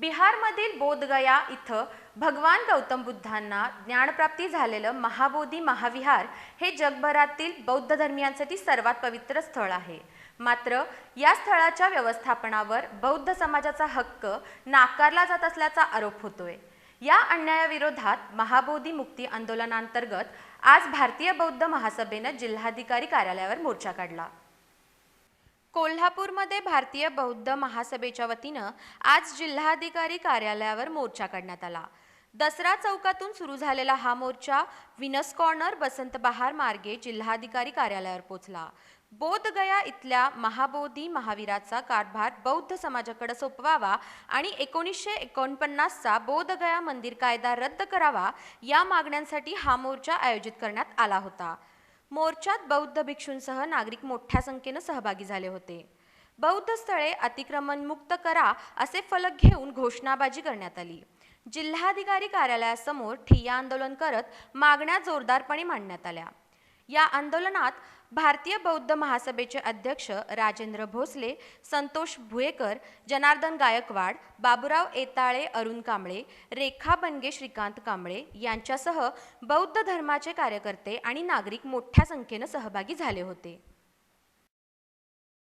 बिहारमधील बोधगया इथं भगवान गौतम बुद्धांना ज्ञानप्राप्ती झालेलं महाबोधी महाविहार हे जगभरातील बौद्ध धर्मियांसाठी सर्वात पवित्र स्थळ आहे. मात्र या स्थळाच्या व्यवस्थापनावर बौद्ध समाजाचा हक्क नाकारला जात असल्याचा आरोप होतोय. या अन्यायाविरोधात महाबोधी मुक्ती आंदोलनांतर्गत आज भारतीय बौद्ध महासभेनं जिल्हाधिकारी कार्यालयावर मोर्चा काढला. कोल्हापूरमध्ये भारतीय बौद्ध महासभेच्या वतीनं आज जिल्हाधिकारी कार्यालयावर मोर्चा काढण्यात आला. दसरा चौकातून सुरू झालेला हा मोर्चा विनस कॉर्नर बसंत बहार मार्गे जिल्हाधिकारी कार्यालयावर पोहोचला बोधगया इथल्या महाबोधी महावीराचा कारभार बौद्ध समाजाकडे सोपवावा आणि एकोणीसशे एकोणपन्नासचा बोधगया मंदिर कायदा रद्द करावा या मागण्यांसाठी हा मोर्चा आयोजित करण्यात आला होता. मोर्चात बौद्ध भिक्षूंसह नागरिक मोठ्या संख्येनं सहभागी झाले होते. बौद्ध स्थळे अतिक्रमण मुक्त करा असे फलक घेऊन घोषणाबाजी करण्यात आली. जिल्हाधिकारी कार्यालयासमोर ठिय्या आंदोलन करत मागण्या जोरदारपणे मांडण्यात आल्या. या आंदोलनात भारतीय बौद्ध महासभेचे अध्यक्ष राजेंद्र भोसले संतोष भुयेकर जनार्दन गायकवाड बाबुराव एताळे अरुण कांबळे रेखा बनगे श्रीकांत कांबळे यांच्यासह बौद्ध धर्माचे कार्यकर्ते आणि नागरिक मोठ्या संख्येनं सहभागी झाले होते.